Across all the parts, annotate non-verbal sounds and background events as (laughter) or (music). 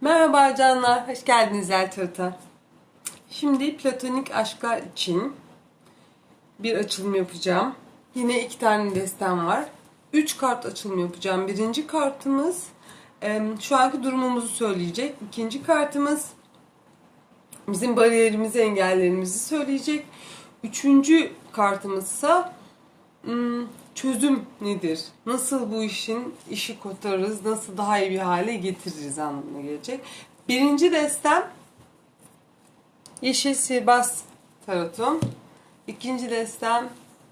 Merhaba canlar, hoş geldiniz Elturt'a. Şimdi platonik aşklar için bir açılım yapacağım. Yine iki tane destem var. Üç kart açılımı yapacağım. Birinci kartımız şu anki durumumuzu söyleyecek. İkinci kartımız bizim bariyerimizi, engellerimizi söyleyecek. Üçüncü kartımızsa hmm, çözüm nedir? Nasıl bu işin işi kotarırız? Nasıl daha iyi bir hale getiririz anlamına gelecek. Birinci destem Yeşil Sihirbaz Tarotum. İkinci destem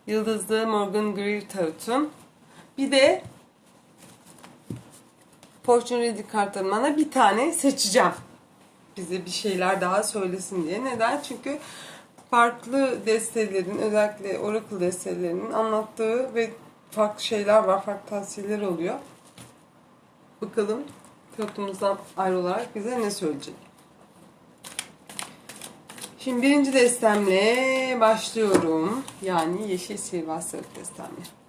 Yıldızlı Morgan Greer Tarotum. Bir de Fortune Reading kartlarımdan bir tane seçeceğim. Bize bir şeyler daha söylesin diye. Neden? Çünkü farklı destelerin, özellikle Oracle destelerinin anlattığı ve farklı şeyler var, farklı tavsiyeler oluyor. Bakalım pilotumuzdan ayrı olarak bize ne söyleyecek. Şimdi birinci destemle başlıyorum. Yani Yeşil Sihirbaz Sarık destemle.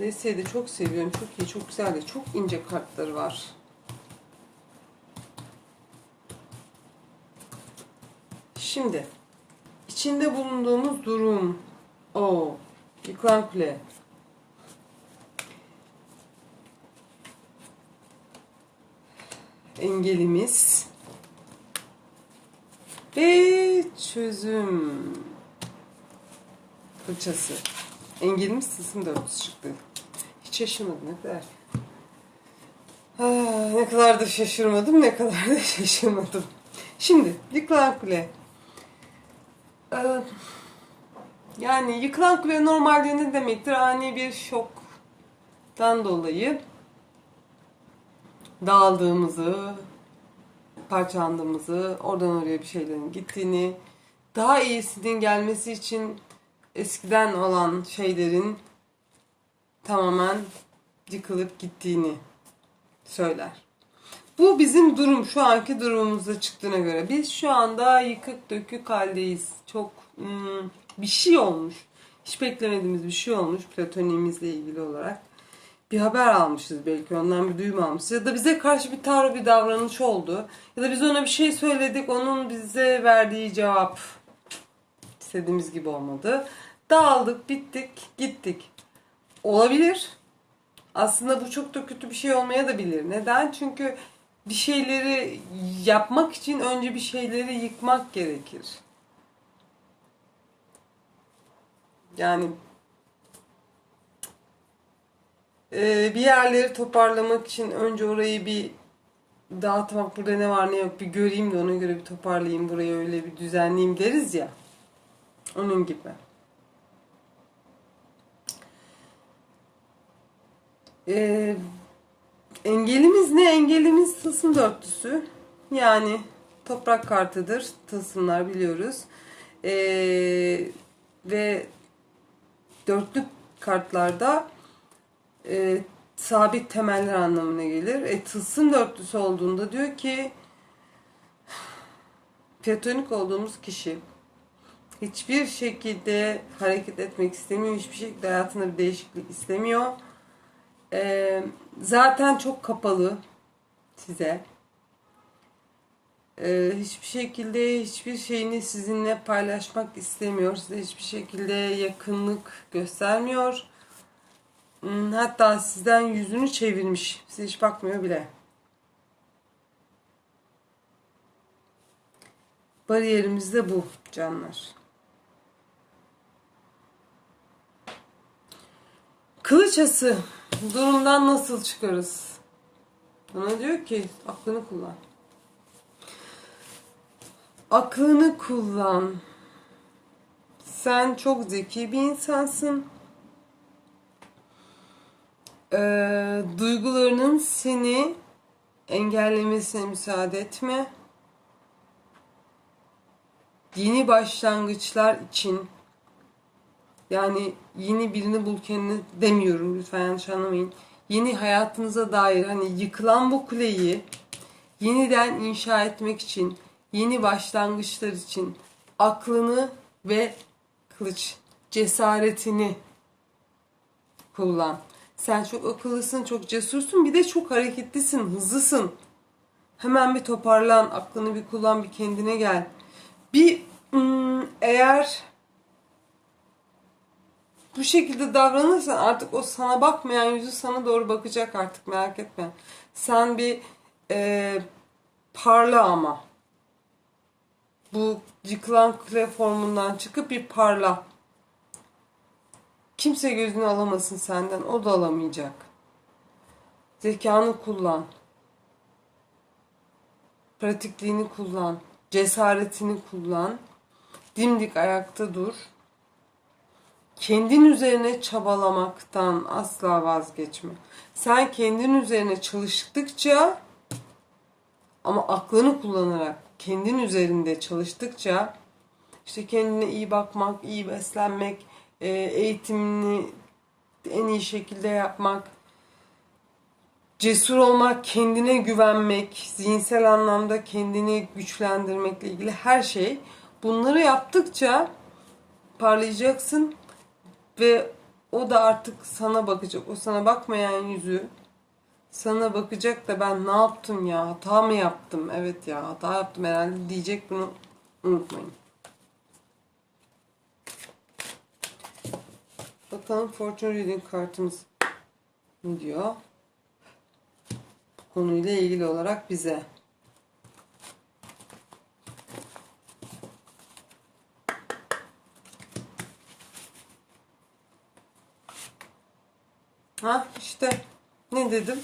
Desteği de çok seviyorum. Çok iyi, çok güzel de çok ince kartları var. Şimdi içinde bulunduğumuz durum o yıkılan kule. Engelimiz ve çözüm fırçası. Engelimiz tılsım dörtlüsü çıktı. Şaşırmadım ne kadar. Ah, ne kadar da (laughs) şaşırmadım, ne kadar da şaşırmadım. Şimdi yıkılan kule. Ee, yani yıkılan kule normalde ne demektir? Ani bir şoktan dolayı dağıldığımızı, parçalandığımızı, oradan oraya bir şeylerin gittiğini, daha iyisinin gelmesi için eskiden olan şeylerin tamamen yıkılıp gittiğini söyler. Bu bizim durum, şu anki durumumuzda çıktığına göre. Biz şu anda yıkık dökük haldeyiz. Çok hmm, bir şey olmuş. Hiç beklemediğimiz bir şey olmuş platoniğimizle ilgili olarak. Bir haber almışız belki ondan bir duyum almışız. Ya da bize karşı bir tavır bir davranış oldu. Ya da biz ona bir şey söyledik onun bize verdiği cevap istediğimiz gibi olmadı. Dağıldık, bittik, gittik. Olabilir. Aslında bu çok da kötü bir şey olmaya da bilir. Neden? Çünkü bir şeyleri yapmak için önce bir şeyleri yıkmak gerekir. Yani e, bir yerleri toparlamak için önce orayı bir dağıtmak burada ne var ne yok bir göreyim de ona göre bir toparlayayım burayı öyle bir düzenleyeyim deriz ya. Onun gibi. Ee, engelimiz ne? Engelimiz tılsım dörtlüsü. Yani toprak kartıdır. Tılsımlar biliyoruz. Ee, ve dörtlü kartlarda e, sabit temeller anlamına gelir. E, tılsım dörtlüsü olduğunda diyor ki platonik olduğumuz kişi hiçbir şekilde hareket etmek istemiyor. Hiçbir şekilde hayatında bir değişiklik istemiyor. Ee, zaten çok kapalı size. Ee, hiçbir şekilde hiçbir şeyini sizinle paylaşmak istemiyor. Size hiçbir şekilde yakınlık göstermiyor. Hmm, Hatta sizden yüzünü çevirmiş. Size hiç bakmıyor bile. Bariyerimiz de bu canlar. Kılıçası durumdan nasıl çıkarız? Bana diyor ki aklını kullan. Aklını kullan. Sen çok zeki bir insansın. Ee, duygularının seni engellemesine müsaade etme. Yeni başlangıçlar için yani yeni birini bul kendini demiyorum lütfen yanlış anlamayın. Yeni hayatınıza dair hani yıkılan bu kuleyi yeniden inşa etmek için, yeni başlangıçlar için aklını ve kılıç cesaretini kullan. Sen çok akıllısın, çok cesursun, bir de çok hareketlisin, hızlısın. Hemen bir toparlan, aklını bir kullan, bir kendine gel. Bir hmm, eğer bu şekilde davranırsan artık o sana bakmayan yüzü sana doğru bakacak artık merak etme. Sen bir e, parla ama. Bu yıkılan kule formundan çıkıp bir parla. Kimse gözünü alamasın senden. O da alamayacak. Zekanı kullan. Pratikliğini kullan. Cesaretini kullan. Dimdik ayakta dur. Kendin üzerine çabalamaktan asla vazgeçme. Sen kendin üzerine çalıştıkça ama aklını kullanarak kendin üzerinde çalıştıkça işte kendine iyi bakmak, iyi beslenmek, e, eğitimini en iyi şekilde yapmak, cesur olmak, kendine güvenmek, zihinsel anlamda kendini güçlendirmekle ilgili her şey. Bunları yaptıkça parlayacaksın ve o da artık sana bakacak. O sana bakmayan yüzü sana bakacak da ben ne yaptım ya? Hata mı yaptım? Evet ya hata yaptım herhalde diyecek bunu unutmayın. Bakalım Fortune Reading kartımız ne diyor? Bu konuyla ilgili olarak bize. Ha işte ne dedim?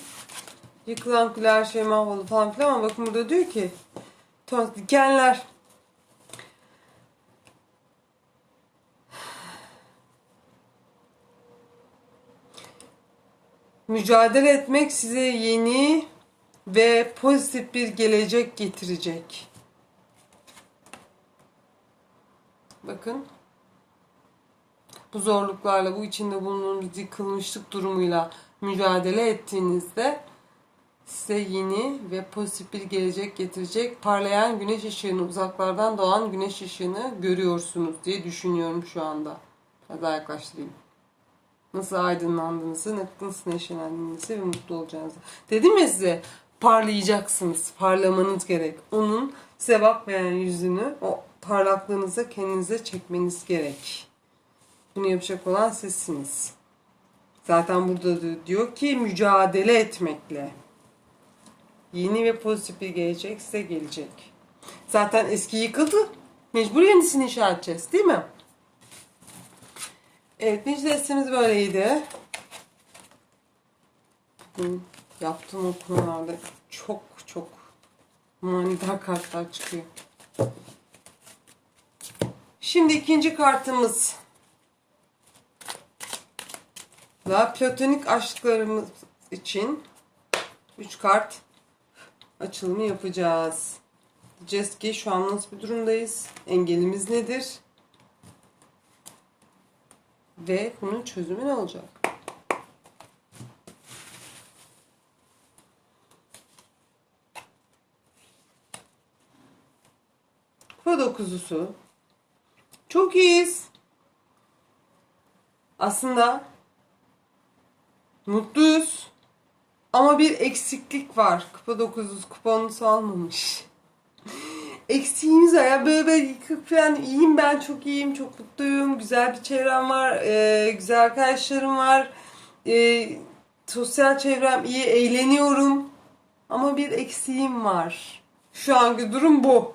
Yıkılan kule her şey mahvoldu falan filan ama bakın burada diyor ki dikenler mücadele etmek size yeni ve pozitif bir gelecek getirecek. Bakın bu zorluklarla, bu içinde bulunduğunuz yıkılmışlık durumuyla mücadele ettiğinizde size yeni ve pozitif bir gelecek getirecek parlayan güneş ışığını, uzaklardan doğan güneş ışığını görüyorsunuz diye düşünüyorum şu anda. Biraz daha yaklaştırayım. Nasıl aydınlandığınızı, nasıl neşelendiğinizi ve mutlu olacağınızı. Dedim ya size parlayacaksınız, parlamanız gerek. Onun size bakmayan yüzünü, o parlaklığınıza kendinize çekmeniz gerek. Bunu yapacak olan sizsiniz. Zaten burada da diyor ki mücadele etmekle. Yeni ve pozitif bir gelecek size gelecek. Zaten eski yıkıldı. Mecbur yenisini inşa edeceğiz değil mi? Evet birinci destemiz böyleydi. Bugün yaptığım okumalarda çok çok manidar kartlar çıkıyor. Şimdi ikinci kartımız. Daha platonik aşklarımız için 3 kart açılımı yapacağız. Diyeceğiz ki şu an nasıl bir durumdayız? Engelimiz nedir? Ve bunun çözümü ne olacak? Kupa dokuzusu. Çok iyiyiz. Aslında mutluyuz. Ama bir eksiklik var. Kupa 900 kuponusu almamış. Eksiğimiz var. Ya böyle yıkık falan iyiyim ben çok iyiyim. Çok mutluyum. Güzel bir çevrem var. e, güzel arkadaşlarım var. E, sosyal çevrem iyi. Eğleniyorum. Ama bir eksiğim var. Şu anki durum bu.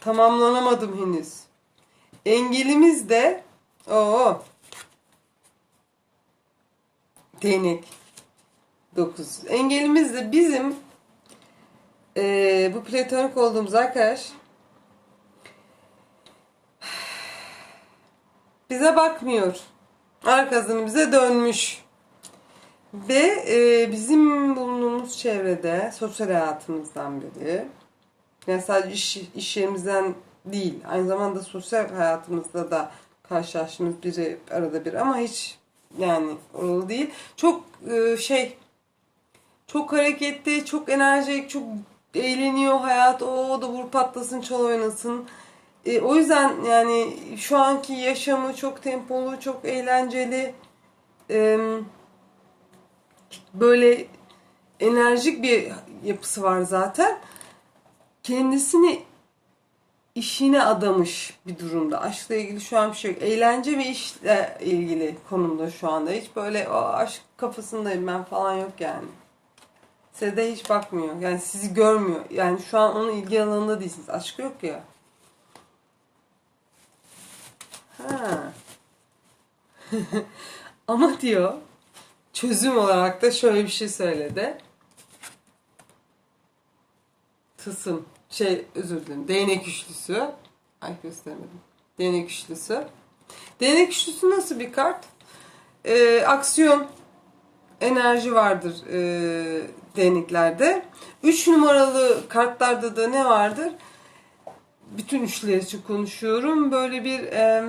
Tamamlanamadım henüz. Engelimiz de o değnek 9. Engelimiz de bizim eee, bu platonik olduğumuz arkadaş bize bakmıyor. Arkasını bize dönmüş. Ve eee, bizim bulunduğumuz çevrede sosyal hayatımızdan biri. Yani sadece iş, iş yerimizden değil. Aynı zamanda sosyal hayatımızda da karşılaştığımız biri arada bir ama hiç yani oralı değil. Çok eee, şey çok hareketli, çok enerjik, çok eğleniyor hayat. O da vur patlasın, çal oynasın. E, o yüzden yani şu anki yaşamı çok tempolu, çok eğlenceli, e, böyle enerjik bir yapısı var zaten. Kendisini işine adamış bir durumda. Aşkla ilgili şu an bir şey yok. Eğlence ve işle ilgili konumda şu anda. Hiç böyle o aşk kafasındayım ben falan yok yani. Size de hiç bakmıyor. Yani sizi görmüyor. Yani şu an onun ilgi alanında değilsiniz. Aşk yok ya. Ha. (laughs) Ama diyor çözüm olarak da şöyle bir şey söyledi. Tısım. Şey özür dilerim. Değnek üçlüsü. Ay göstermedim. Değnek üçlüsü. Değnek üçlüsü nasıl bir kart? Ee, aksiyon, enerji vardır e, değneklerde. Üç numaralı kartlarda da ne vardır? Bütün üçler için konuşuyorum. Böyle bir e,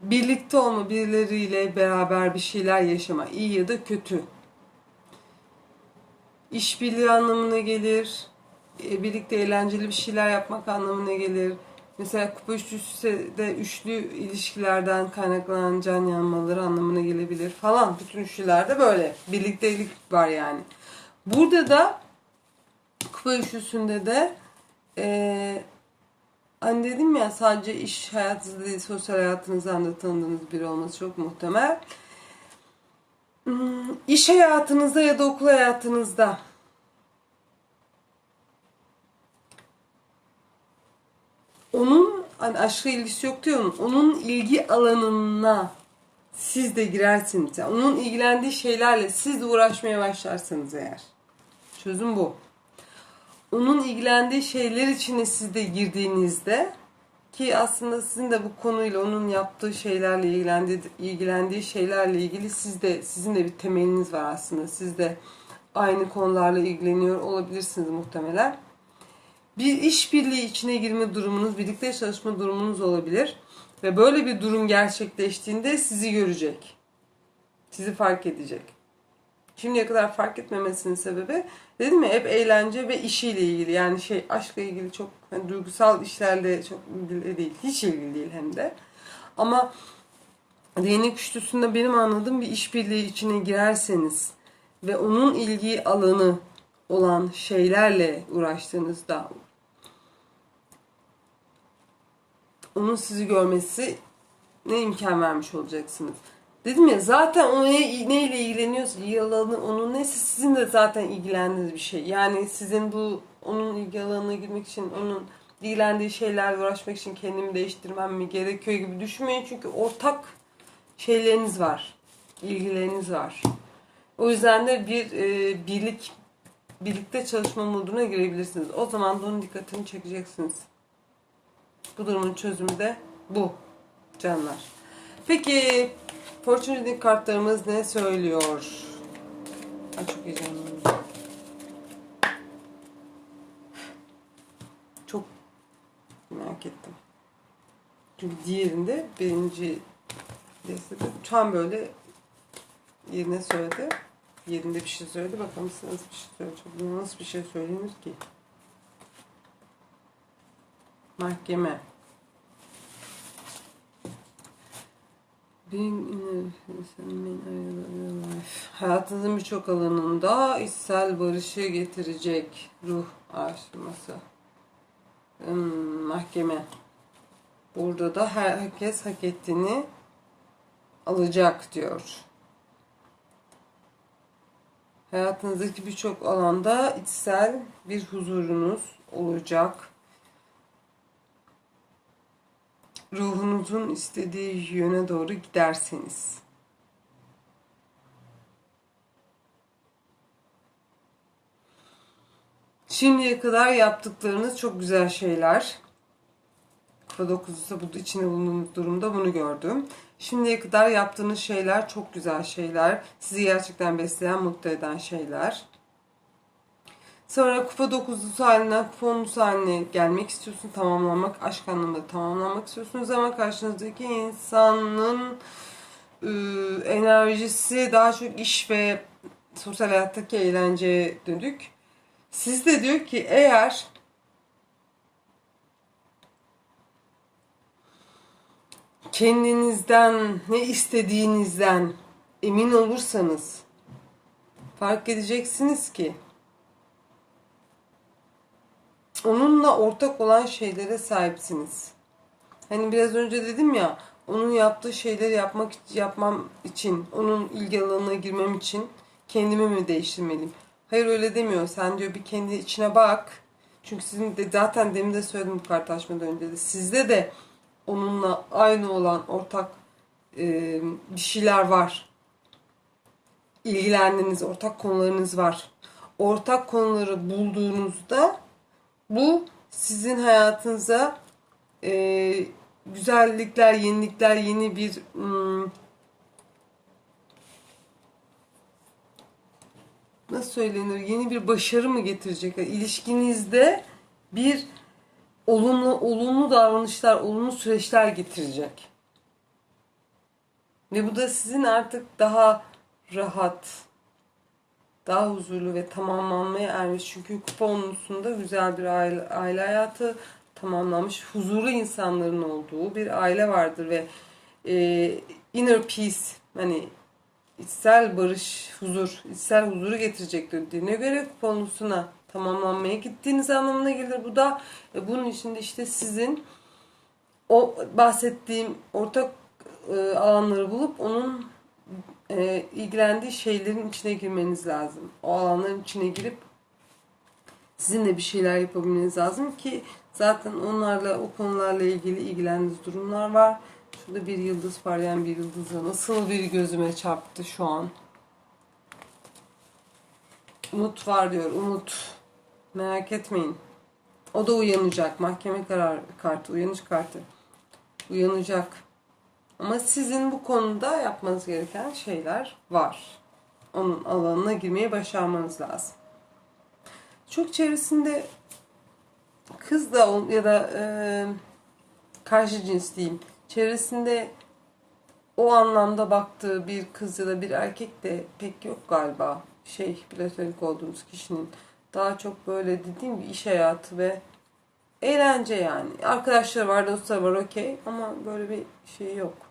birlikte olma, birileriyle beraber bir şeyler yaşama. iyi ya da kötü. İşbirliği anlamına gelir. E, Birlikte eğlenceli bir şeyler yapmak anlamına gelir. Mesela kupa üçlüsü de üçlü ilişkilerden kaynaklanan can yanmaları anlamına gelebilir falan. Bütün üçlülerde böyle. Birliktelik var yani. Burada da kupa üçlüsünde de e, hani dedim ya sadece iş hayatınızda değil sosyal hayatınızdan da tanıdığınız biri olması çok muhtemel. Hmm, İş hayatınızda ya da okul hayatınızda onun hani aşkla ilgisi yok diyorum. Onun ilgi alanına siz de girersiniz. Yani onun ilgilendiği şeylerle siz de uğraşmaya başlarsanız eğer. Çözüm bu. Onun ilgilendiği şeyler içine siz de girdiğinizde ki aslında sizin de bu konuyla onun yaptığı şeylerle ilgilendiği, ilgilendiği şeylerle ilgili siz de sizin de bir temeliniz var aslında. Siz de aynı konularla ilgileniyor olabilirsiniz muhtemelen. Bir işbirliği içine girme durumunuz, birlikte çalışma durumunuz olabilir. Ve böyle bir durum gerçekleştiğinde sizi görecek. Sizi fark edecek. Şimdiye kadar fark etmemesinin sebebi dedim ya hep eğlence ve işiyle ilgili. Yani şey aşkla ilgili çok hani duygusal işlerle çok ilgili değil. Hiç ilgili değil hem de. Ama değnek üçlüsünde benim anladığım bir işbirliği içine girerseniz ve onun ilgi alanı olan şeylerle uğraştığınızda onun sizi görmesi ne imkan vermiş olacaksınız. Dedim ya zaten o ne, neyle ilgileniyorsa ilgi onun neyse sizin de zaten ilgilendiğiniz bir şey. Yani sizin bu onun ilgi alanına girmek için onun ilgilendiği şeylerle uğraşmak için kendimi değiştirmem mi gerekiyor gibi düşünmeyin. Çünkü ortak şeyleriniz var. ilgileriniz var. O yüzden de bir e, birlik birlikte çalışma moduna girebilirsiniz. O zaman da onun dikkatini çekeceksiniz. Bu durumun çözümü de bu canlar. Peki Fortune Reading kartlarımız ne söylüyor? Ay çok heyecanlıyım. Çok merak ettim. Çünkü diğerinde birinci destede tam böyle yerine söyledi. Yerinde bir şey söyledi. Bakalım size nasıl bir şey söyleyecek. Nasıl bir şey söylenir ki? Mahkeme. Hayatınızın birçok alanında içsel barışı getirecek ruh araştırması. Hmm, mahkeme. Burada da herkes hak ettiğini alacak diyor. Hayatınızdaki birçok alanda içsel bir huzurunuz olacak. Ruhunuzun istediği yöne doğru giderseniz. Şimdiye kadar yaptıklarınız çok güzel şeyler. Kupa 9'da bu içinde bulunduğumuz durumda bunu gördüm. Şimdiye kadar yaptığınız şeyler çok güzel şeyler. Sizi gerçekten besleyen, mutlu eden şeyler. Sonra kupa dokuzlusu halinden kupa onlusu haline gelmek istiyorsun. Tamamlanmak, aşk anlamında tamamlanmak istiyorsunuz ama karşınızdaki insanın e, enerjisi daha çok iş ve sosyal hayattaki eğlenceye dönük. Siz de diyor ki eğer kendinizden, ne istediğinizden emin olursanız fark edeceksiniz ki onunla ortak olan şeylere sahipsiniz. Hani biraz önce dedim ya, onun yaptığı şeyleri yapmak yapmam için, onun ilgi alanına girmem için kendimi mi değiştirmeliyim? Hayır öyle demiyor. Sen diyor bir kendi içine bak. Çünkü sizin de zaten demin de söyledim bu kart açmadan önce de. Sizde de onunla aynı olan ortak e, bir şeyler var. İlgilendiğiniz ortak konularınız var. Ortak konuları bulduğunuzda bu sizin hayatınıza e, güzellikler, yenilikler, yeni bir hmm, nasıl söylenir? Yeni bir başarı mı getirecek? Yani İlişkinizde bir olumlu olumlu davranışlar, olumlu süreçler getirecek. Ve bu da sizin artık daha rahat, daha huzurlu ve tamamlanmaya ermiş. Çünkü kupa onlusunda güzel bir aile, aile hayatı tamamlanmış, huzurlu insanların olduğu bir aile vardır ve e, inner peace hani içsel barış, huzur, içsel huzuru getirecektir dediğine göre kupa onlusuna tamamlanmaya gittiğiniz anlamına gelir. Bu da e, bunun içinde işte sizin o bahsettiğim ortak e, alanları bulup onun e, ilgilendiği şeylerin içine girmeniz lazım. O alanların içine girip sizinle bir şeyler yapabilmeniz lazım ki zaten onlarla o konularla ilgili ilgilendiğiniz durumlar var. Şurada bir yıldız parlayan bir yıldızla nasıl bir gözüme çarptı şu an. Umut var diyor. Umut. Merak etmeyin. O da uyanacak. Mahkeme karar kartı, uyanış kartı. Uyanacak. Ama sizin bu konuda yapmanız gereken şeyler var. Onun alanına girmeyi başarmanız lazım. Çok çevresinde kız da ya da e, karşı cins diyeyim. Çevresinde o anlamda baktığı bir kız ya da bir erkek de pek yok galiba. Şey, platonik olduğumuz kişinin. Daha çok böyle dediğim gibi iş hayatı ve eğlence yani. Arkadaşları var, dostları var okey ama böyle bir şey yok.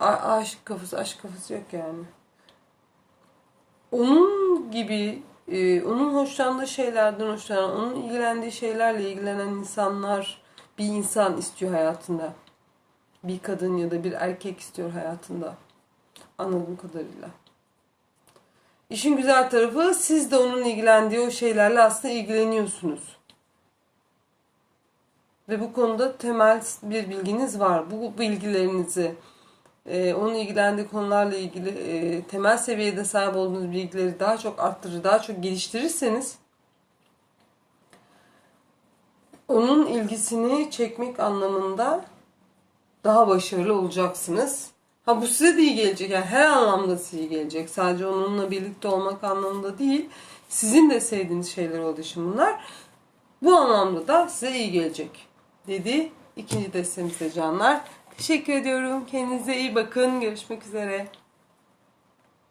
A- aşk kafası, aşk kafası yok yani. Onun gibi, e, onun hoşlandığı şeylerden hoşlanan, onun ilgilendiği şeylerle ilgilenen insanlar, bir insan istiyor hayatında. Bir kadın ya da bir erkek istiyor hayatında. Anladığım kadarıyla. İşin güzel tarafı siz de onun ilgilendiği o şeylerle aslında ilgileniyorsunuz. Ve bu konuda temel bir bilginiz var. Bu bilgilerinizi, e, onun ilgilendiği konularla ilgili e, temel seviyede sahip olduğunuz bilgileri daha çok arttırır, daha çok geliştirirseniz onun ilgisini çekmek anlamında daha başarılı olacaksınız. Ha bu size de iyi gelecek. Yani her anlamda size iyi gelecek. Sadece onunla birlikte olmak anlamında değil. Sizin de sevdiğiniz şeyler olduğu için bunlar. Bu anlamda da size iyi gelecek. Dedi ikinci destemizde canlar. Teşekkür ediyorum. Kendinize iyi bakın. Görüşmek üzere.